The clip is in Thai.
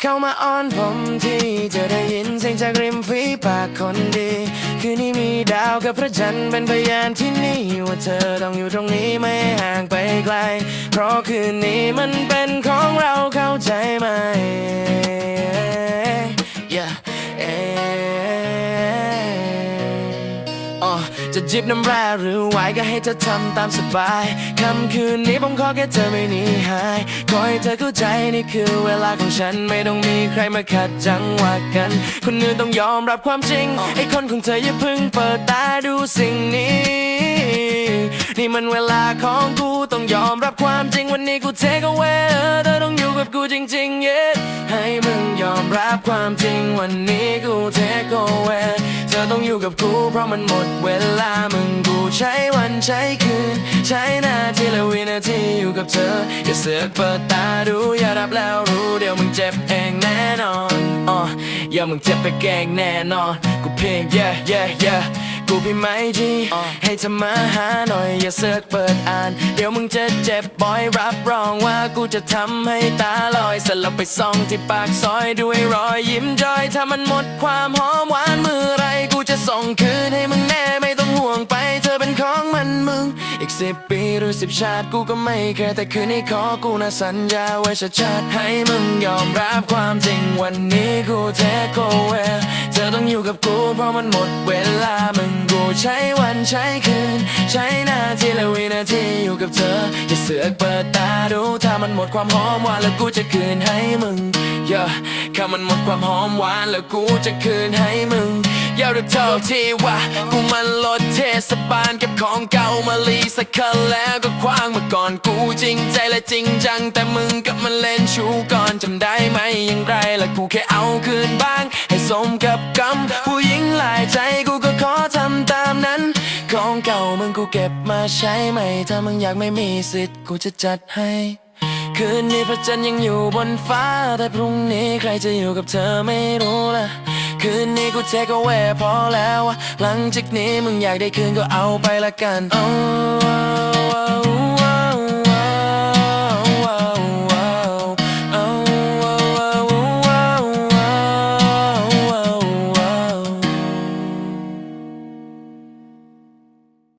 เข้ามาอ้อนผมที่จะได้ยินเสียงจากริมฝีปากคนดี คืนนี้มีดาวกับพระจันทร์เป็นพยานที่นี่ ว่าเธอต้องอยู่ตรงนี้ไม่ห่างไปไกล เพราะคืนนี้มันเป็นของเราเข้าใจไหม อ๋อจะจิบน้ำแร่หรือไวน์ก็ให้เธอทำตามสบายค่ำคืนนี้ผมขอแค่เธอไม่หนีหายขอให้เธอเข้าใจนี่คือเวลาของฉันไม่ต้องมีใครมาขัดจังหวะกัน คนอื่นต้องยอมรับความจริงไอ้คนของเธออย่าเพิ่งเปิดตาดูสิ่งนี้ นี่มันเวลาของกูต้องยอมรับความจริงวันนี้กูเทคเอาไว้เธอต้องอยู่กับกูจริงๆ yeah ให้มึงยอม รับความจริงวันนี้กูเทคโอาไว้เธอต้องอยู่กับกูเพราะมันหมดเวลามึงกูใช้วันใช้คืน ใช้นาทีและวินาทีอยู่กับเธอ อย่าเสือกเปิดตาดูอย่ารับแล้วรู้เดี๋ยวมึงเจ็บเองแน่นอนอ๋ออย่ามึงเจ็บไปแกงแน่นอนกูเพียง yeah yeah yeah กูพี่ไม่ดีให้เธอมาหาหน่อยอย่าเสือกเปิดอ่าน เดี๋ยวมึงจะเจ็บบ่อยรับรองว่ากูจะทำให้ตาลอยสลับไปส่องที่ปากซอยด้วยรอยยิ้มจอยถ้ามันหมดความหอมหวานเมื่อไรกูจะส่งคืนให้มึงแน่ไม่ต้องห่วงไป เธอเป็นของมันมึง อีกสิบปีหรือสิบชาติกูก็ไม่แคร์แต่คืนนี้ขอกูนะสัญญาไว้ชัดๆให้มึงยอมรับความจริงวันนี้กูเทคโอเวเธอ ต้องอยู่กับกูเพราะมันหมดเวลามึงกูใช้วันใช้คืน ใช้นาทีและวินาทีอยู่กับเธออย่าเสือกเปิดตาดูถ้ามันหมดความหอมหวานแล้วกูจะคืนให้มึง yeah ถ้ามันหมดความหอมหวานแล้วกูจะคืนให้มึงอย่าเรียกเท่าที่ว่ากูมันรถเทศบาลเก็บของเก่ามารีไซเคิลแล้วก็คว้างมาก่อนกูจริงใจและจริงจัง แต่มึงกับมันเล่นชูก่อนจำได้ไหมอยังไรและกูแค่เอาคืนบ้าง สมกับกรรมผู้หญิงหลายใจกูก็ขอทำตามนั้น ของเก่ามึงกูเก็บมาใช้ไหม ถ้ามึงอยากไม่มีสิทธิ์กูจะจัดให้ คืนนี้พระจันทร์ยังอยู่บนฟ้า แต่พรุ่งนี้ใครจะอยู่กับเธอไม่รู้ล่ะ คืนนี้กูเทคเอาไว้พอแล้วอะหลังจากนี้มึงอยากได้คืนก็เอาไปละกัน oh,